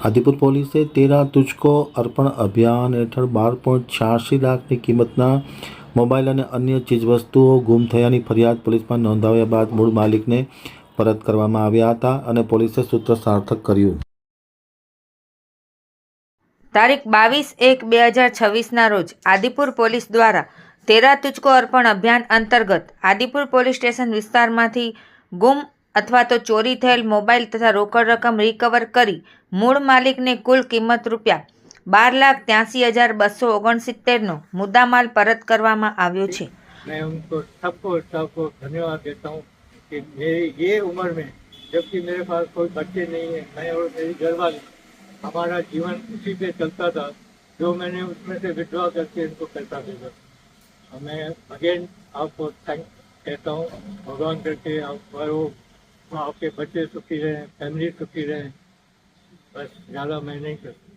આદિપુર પોલીસે તેરા તુચકો અર્પણ અભિયાન હેઠળ બાર પોઈન્ટ છ્યાસી લાખની કિંમતના મોબાઈલ અને અન્ય ચીજવસ્તુઓ ગુમ થયાની ફરિયાદ પોલીસમાં નોંધાવ્યા બાદ મૂળ માલિકને પરત કરવામાં આવ્યા હતા અને પોલીસે સૂત્ર સાર્થક કર્યું. તારીખ બાવીસ એક બે હજાર છવ્વીસના રોજ આદિપુર પોલીસ દ્વારા તેરા તુચકો અર્પણ અભિયાન અંતર્ગત આદિપુર પોલીસ સ્ટેશન વિસ્તારમાંથી ગુમ અથવા તો ચોરી થયેલ મોબાઈલ તથા રોકડ રકમ રિકવર કરી મૂળ માલિકને કુલ કિંમત રૂપિયા બાર લાખ ત્યાંસી હજાર બસો ઓગણસિત્તેરનો મુદ્દામાલ પરત કરવામાં આવ્યો છે मैं उनको सबको सबको धन्यवाद देता हूँ कि मेरी ये उम्र में जबकि मेरे पास कोई बच्चे नहीं है मैं और मेरी घरवाली हमारा जीवन उसी पे चलता था जो मैंने उसमें से विड्रॉ करके इनको पैसा भेजा और मैं अगेन आपको थैंक कहता हूँ भगवान करके आप वो आपके बच्चे सुखी रहें फैमिली सुखी रहें बस ज़्यादा मैं नहीं करता